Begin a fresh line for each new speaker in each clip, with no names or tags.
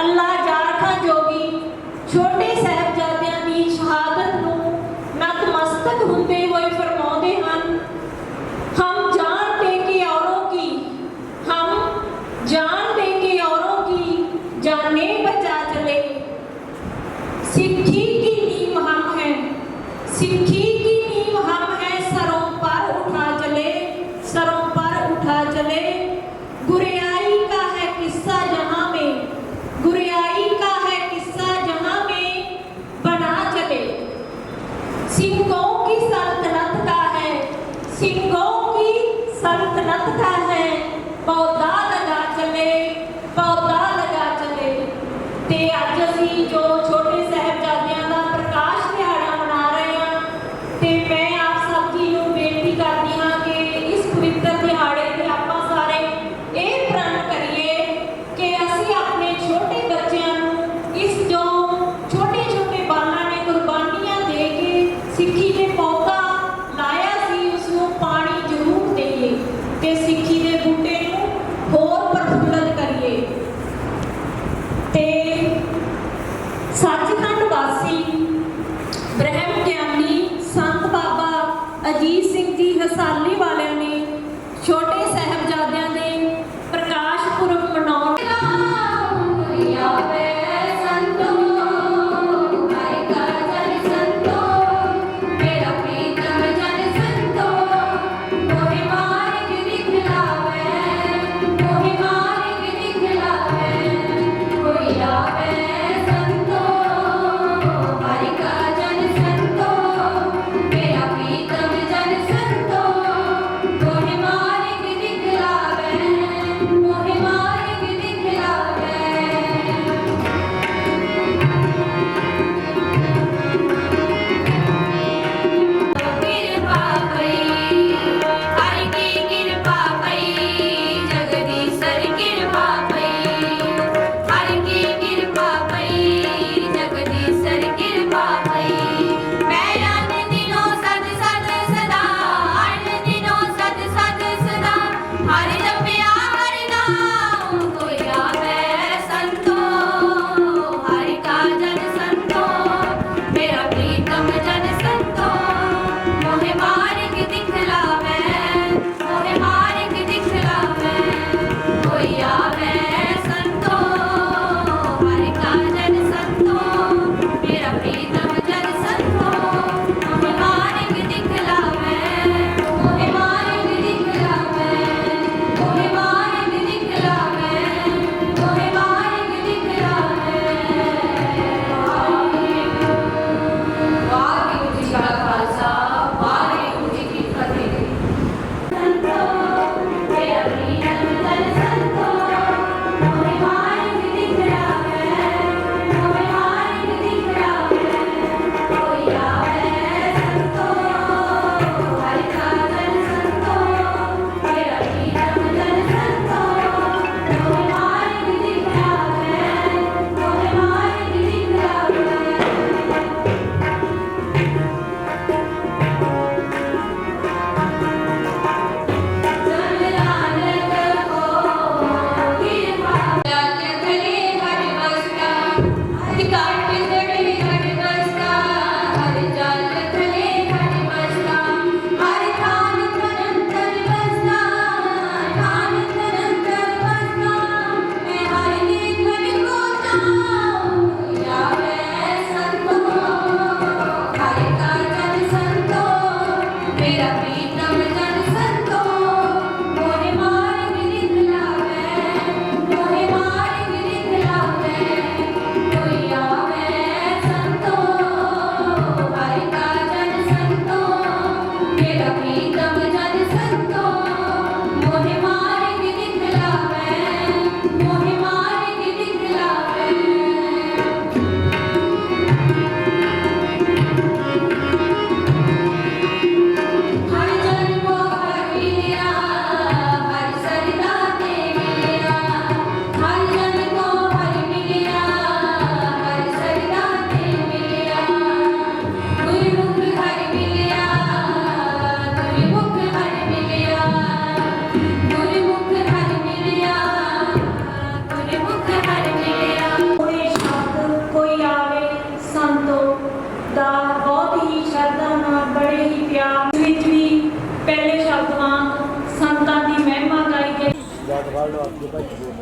ਅੱਲਾ ਜਾਰਖਾ ਜੋਗੀ ਛੋਟੇ ਸਹਿਬਜ਼ਾਦਿਆਂ ਦੀ ਸ਼ਹਾਦਤ ਨੂੰ ਨਤਮਸਤਕ ਹੁੰਦੇ ਹੋਏ ਫਰਮਾਉਂਦੇ ਹਨ, ਹਮ ਜਾਨ ਦੇ ਕੇ ਔਰੋਂ ਕੀ, ਹਮ ਜਾਨ ਦੇ ਕੇ ਔਰੋਂ ਕੀ ਜਾਨੇ ਬਚਾ ਚਲੇ। ਸਿੱਖੀ ਕੀ ਨੀਂਹ ਹਮ ਹੈ, ਸਿੱਖੀ ਸਿੰਘों की सल्तनत का है पौधा लगा चले पौधा लगा चले ਤੇ ਅੱਜ ਅਸੀਂ ਜੋ ਛੋਟੇ ਸਹਿਬਜ਼ਾਦਿਆਂ ਦਾ ਪ੍ਰਕਾਸ਼ ਦਿਹਾੜਾ ਮਨਾ ਰਹੇ ਹਾਂ, ਤੇ ਮੈਂ ਆਪ ਸਭ ਜੀ ਨੂੰ ਬੇਨਤੀ ਕਰਦੀ ਹਾਂ ਕਿ ਇਸ ਪਵਿੱਤਰ ਦਿਹਾੜੇ ਬ੍ਰਹਮ ਗਿਆਨੀ ਸੰਤ ਬਾਬਾ ਅਜੀਤ ਸਿੰਘ ਜੀ ਹਸਾਲੀ
ਵਾਲੇ Because వాళ్ళు
అద్భుతంగా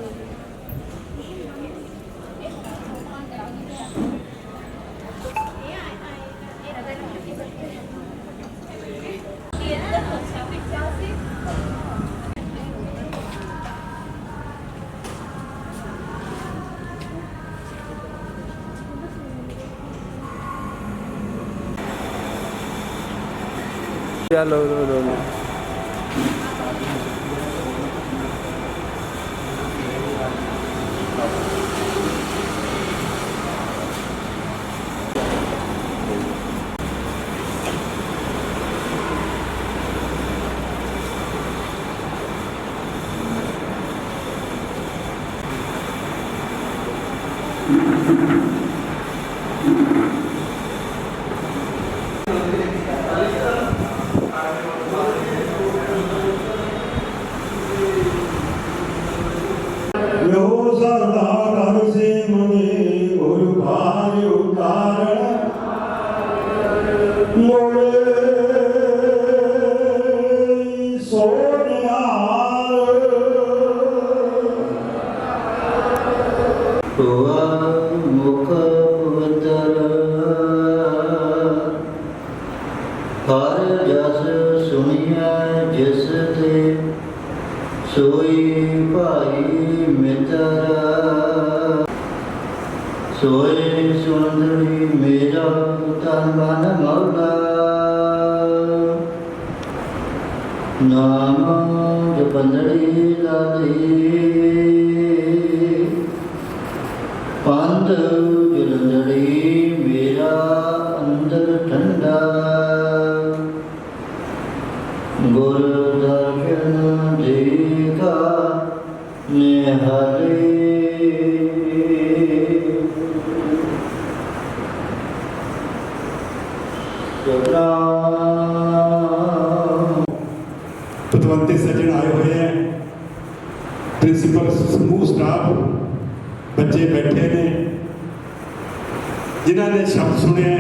Ya lo, lo, lo, lo. Thank you. ਸੋਈ ਭਾਈ ਮਿੱਤਰ। ਸੋਏ ਸੁੰਦਰੀ ਮੇਰਾ ਤਨ ਮਨ ਮੌਲਾ। ਨਾਮ ਜਪੰਦੜੀ ਲਾਦੀ ਪੰਥ ਜਲੰਧੜੀ ਮੇਰਾ ਅੰਦਰ ਠੰਡਾ।
ਪਤਵੰਤੇ ਸੱਜਣ ਆਏ ਹੋਏ ਹੈ। ਪ੍ਰਿੰਸੀਪਲ ਸਮੂਹ ਸਟਾਫ ਬੱਚੇ ਬੈਠੇ ਨੇ। ਜਿਨ੍ਹਾਂ ਨੇ ਸ਼ਬਦ ਸੁਣਿਆ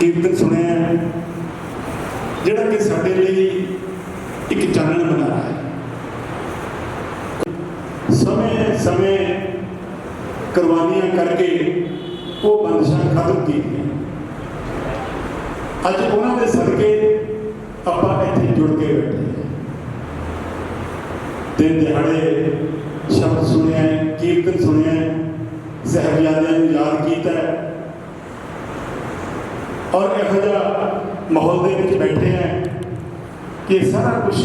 ਕੀਰਤਨ ਸੁਣਿਆ ਜਿਹੜਾ ਕਿ ਸਾਡੇ ਲਈ ਇੱਕ ਚਾਨਣ ਬਣਾ ਰਿਹਾ ਹੈ। ਸਮੇਂ ਸਮੇਂ ਕੁਰਬਾਨੀਆਂ ਕਰਕੇ ਉਹ ਬੰਦਸ਼ਾਂ ਖਤਮ ਕੀਤੀਆਂ। ਅੱਜ ਉਹਨਾਂ ਦੇ ਸਦਕੇ ਆਪਾਂ ਇੱਥੇ ਜੁੜ ਕੇ ਬੈਠੇ ਦਿਨ ਦਿਹਾੜੇ ਸ਼ਬਦ ਸੁਣਿਆ ਕੀਰਤਨ ਸੁਣਿਆ ਹੈ, ਸਾਹਿਬਜ਼ਾਦਿਆਂ ਨੂੰ ਯਾਦ ਕੀਤਾ ਔਰ ਇਹੋ ਜਿਹਾ ਮਾਹੌਲ ਦੇ ਵਿੱਚ ਬੈਠੇ ਆ ਕਿ ਇਹ ਸਾਰਾ ਕੁਝ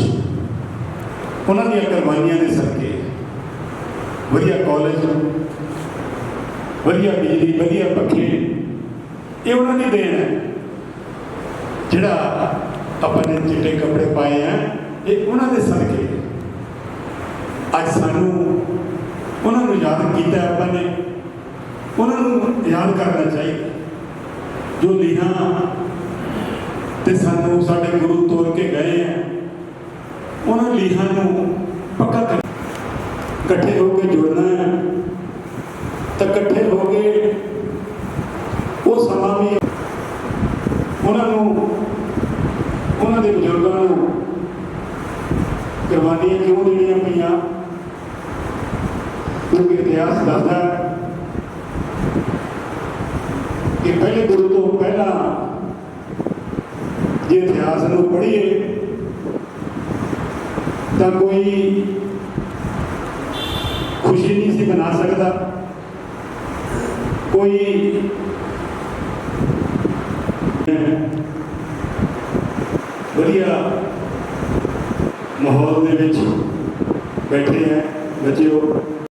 ਉਹਨਾਂ ਦੀਆਂ ਕੁਰਬਾਨੀਆਂ ਦੇ ਸਦਕੇ। ਹੈ। ਵਧੀਆ ਕਾਲਜ ਵਧੀਆ ਬਿਜਲੀ ਵਧੀਆ ਪੱਖੇ ਇਹ ਉਹਨਾਂ ਦੀ ਦੇਣ ਹੈ। ਜਿਹੜਾ ਆਪਾਂ ਨੇ ਚਿੱਟੇ ਕੱਪੜੇ ਪਾਏ ਆ, ਇਹ ਉਹਨਾਂ ਦੇ ਸਦਕੇ। ਅੱਜ ਸਾਨੂੰ ਉਹਨਾਂ ਨੂੰ ਯਾਦ ਕੀਤਾ ਆਪਾਂ ਨੇ। ਉਹਨਾਂ ਨੂੰ ਯਾਦ ਕਰਨਾ ਚਾਹੀਦਾ। ਜੋ ਲੀਹਾਂ ਤੇ ਸਾਨੂੰ ਸਾਡੇ ਗੁਰੂ ਤੋਰ ਕੇ ਗਏ ਆ, ਉਹਨਾਂ ਲੀਹਾਂ ਨੂੰ ਪੱਕਾ ਕਰ ਇਕੱਠੇ ਹੋ ਕੇ ਜੁੜਨਾ ਹੈ ਤਾਂ ਇਕੱਠੇ ਹੋ ਕੇ ਉਹ ਸਮਾਂ ਵੀ ਉਹਨਾਂ ਨੂੰ, ਉਹਨਾਂ ਦੇ ਬਜ਼ੁਰਗਾਂ ਨੂੰ ਕੁਰਬਾਨੀਆਂ ਕਿਉਂ ਦੇਣੀਆਂ ਪਈਆਂ? ਕਿਉਂਕਿ ਇਤਿਹਾਸ ਦੱਸਦਾ ਹੈ ਕਿ ਪਹਿਲੇ ਗੁਰੂ ਤੋਂ ਪਹਿਲਾਂ ਜੇ ਇਤਿਹਾਸ ਨੂੰ ਪੜ੍ਹੀਏ, ਤਾਂ ਕੋਈ ਖੁਸ਼ੀ ਨਹੀਂ ਸੀ ਮਨਾ ਸਕਦਾ। ਕੋਈ ਵਧੀਆ ਮਾਹੌਲ ਦੇ ਵਿੱਚ ਬੈਠੇ ਹੈ ਬੱਚਿਓ